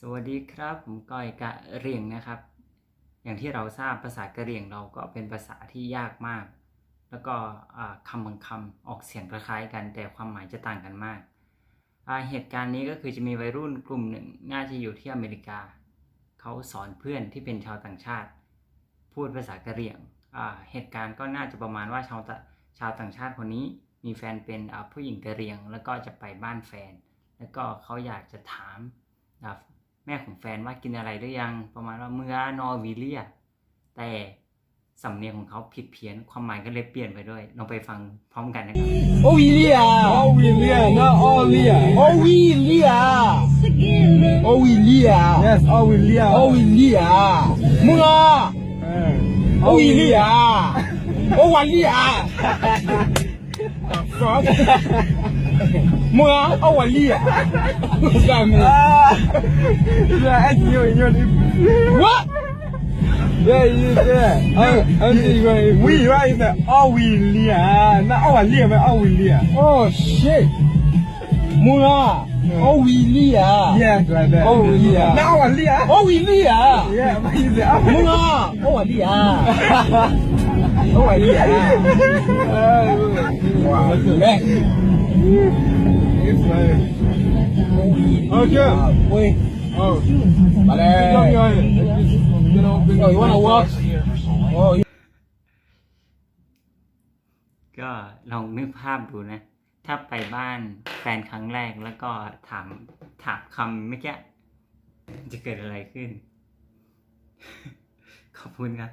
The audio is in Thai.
สวัสดีครับผมก้อยกะเรียงนะครับ อย่างที่เราทราบภาษากะเรียงเราก็เป็นภาษาที่ยากมาก แล้วก็คำบางคำออกเสียงคล้ายกัน แต่ความหมายจะต่างกันมากาเหตุการณ์นี้ก็คือจะมีวัยรุ่นกลุ่มหนึ่งน่าจะอยู่ที่อเมริกา เขาสอนเพื่อนที่เป็นชาวต่างชาติ พูดภาษากะเรียงเหตุการณ์ก็น่าจะประมาณว่าชาวชาวต่างชาติคนนี้มีแฟนเป็นผู้หญิงกะเรียง แล้วก็จะไปบ้านแฟน แล้วก็เขาอยากจะถาม แม่ของแฟนว่ากินอะไรหรือยัง ประมาณว่าเมื่อนอวิเลีย แต่สำเนียงของเขาผิดเพี้ยนความหมายก็เลยเปลี่ยนไปด้วยลองไปฟังพร้อมกันนะครับโอวิเลียโอวิเลียนะโอเลียโอวิเลียโอวิเลีย yes โอวิเลียโอวิเลียมึงอะเออโอวิเลียโอวันเลีย fuck? Mua, oh, I hear. What's that mean? Yeah, it's you, you're the... What? Yeah, you there. I'm, I'm just going, we right there. Oh, we leer. Not oh, I leer, but oh, we leer. Oh, shit. Mua. Oh, we leer. Yeah, like that. Oh, we leer. Not oh, I leer. Oh, we leer. Yeah, but you there. Mua. Oh, I leer. Oh, I leer. มัถึงแม่โอเคโอ้ย Oh, you know, oh, you wanna walk? Oh, you... ก็ลองนึกภาพดูนะ ถ้าไปบ้านแฟนครั้งแรกแล้วก็ถามถามคำเมื่อกี้จะเกิดอะไรขึ้น ขอบคุณครับ